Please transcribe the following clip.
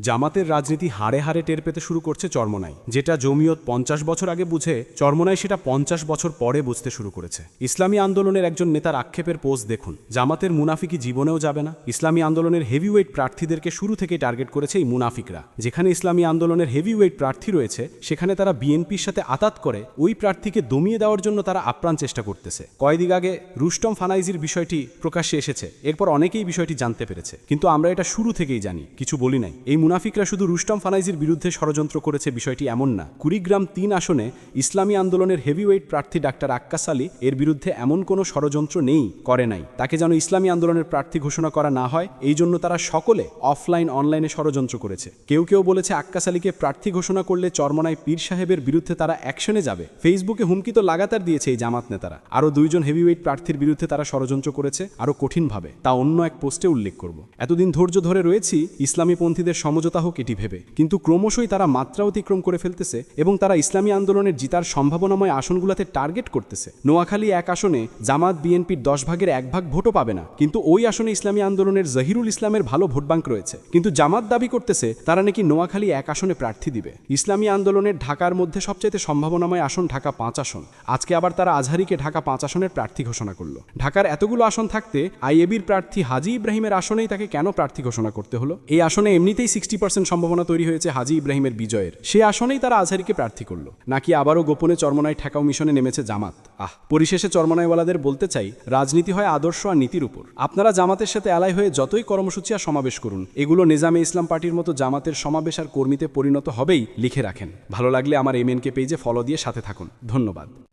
জামাতের রাজনীতি হাড়ে হাড়ে টের পেতে শুরু করছে চরমনাই। যেটা জমিয়ত পঞ্চাশ বছর আগে বুঝে, চরমনাই সেটা পঞ্চাশ বছর পরে বুঝতে শুরু করেছে। ইসলামী আন্দোলনের একজন নেতার আক্ষেপের পোস্ট দেখুন। জামাতের মুনাফিকি জীবনেও যাবে না। ইসলামী আন্দোলনের হেভিওয়েট প্রার্থীদেরকে শুরু থেকে টার্গেট করেছে এই মুনাফিকরা। যেখানে ইসলামী আন্দোলনের হেভিওয়েট প্রার্থী রয়েছে, সেখানে তারা বিএনপির সাথে আতাত করে ওই প্রার্থীকে দমিয়ে দেওয়ার জন্য তারা আপ্রাণ চেষ্টা করতেছে। কয়েকদিন আগে রুস্টম ফানাইজির বিষয়টি প্রকাশ্যে এসেছে। এরপর অনেকেই বিষয়টি জানতে পেরেছে। কিন্তু আমরা এটা শুরু থেকেই জানি, কিছু বলি নাই। এই মুনাফিকরা শুধু রুস্টম ফানাইজির বিরুদ্ধে ষড়যন্ত্র করেছে বিষয়টি এমন না। কুড়িগ্রাম তিন আসনে ইসলামী আন্দোলনের হেভিওয়েট প্রার্থী ডাক্তার আক্কাস আলী এর বিরুদ্ধে এমন কোনো ষড়যন্ত্র নেই, করে নাই। তাকে যেন ইসলামী আন্দোলনের প্রার্থী ঘোষণা করা না হয়, এই জন্য তারা সকলে অফলাইন, অনলাইনে ষড়যন্ত্র করেছে। কেউ কেউ বলেছে আক্কাস আলীকে প্রার্থী ঘোষণা করলে চরমনায় পীর সাহেবের বিরুদ্ধে তারা অ্যাকশনে যাবে। ফেসবুকে হুমকি তো লাগাতার দিয়েছে এই জামাত নেতারা। আরও দুইজন হেভিওয়েট প্রার্থীর বিরুদ্ধে তারা ষড়যন্ত্র করেছে, আরও কঠিনভাবে। তা অন্য এক পোস্টে উল্লেখ করব। এতদিন ধৈর্য ধরে রয়েছি ইসলামী পন্থীদের সমঝোতা হোক এটি ভেবে। কিন্তু ক্রমশই তারা মাত্রা অতিক্রম করে ফেলতেছে এবং তারা ইসলামী আন্দোলনের জিতার সম্ভাবনাময় আসনগুলোতে টার্গেট করতেছে। নোয়াখালী এক আসনে জামাত বিএনপির দশ ভাগের এক ভাগ ভোটও পাবে না। কিন্তু ওই আসনে ইসলামী আন্দোলনের জহিরুল ইসলামের ভালো ভোট ব্যাংক রয়েছে। কিন্তু জামাত দাবি করতেছে তারা নাকি নোয়াখালী এক আসনে প্রার্থী দিবে। ইসলামী আন্দোলনের ঢাকার মধ্যে সবচাইতে সম্ভাবনাময় আসন ঢাকা পাঁচ আসন। আজকে আবার তারা আজহারিকে ঢাকা পাঁচ আসনের প্রার্থী ঘোষণা করল। ঢাকার এতগুলো আসন থাকতে আইএবির প্রার্থী হাজি ইব্রাহিমের আসনেই তাকে কেন প্রার্থী ঘোষণা করতে হলো? এই আসনে এমনিতেই সিক্সটি পার্সেন্ট সম্ভাবনা তৈরি হয়েছে হাজি ইব্রাহিমের বিজয়ের। সে আসনেই তারা আজহারিকে প্রার্থী করল। নাকি আবারও গোপনে চরমনায় ঠেকাও মিশনে নেমেছে জামাত? আহ, পরিশেষে চরমনাইওয়ালাদের বলতে চাই, রাজনীতি হয় আদর্শ আর নীতির উপর। আপনারা জামাতের সাথে এলাই হয়ে যতই কর্মসূচি আর সমাবেশ করুন, এগুলো নিজামে ইসলাম পার্টির মতো জামাতের সমাবেশ আর কর্মীতে পরিণত হবেই লিখে রাখেন। ভালো লাগলে আমার এমএনকে পেজে ফলো দিয়ে সাথে থাকুন। ধন্যবাদ।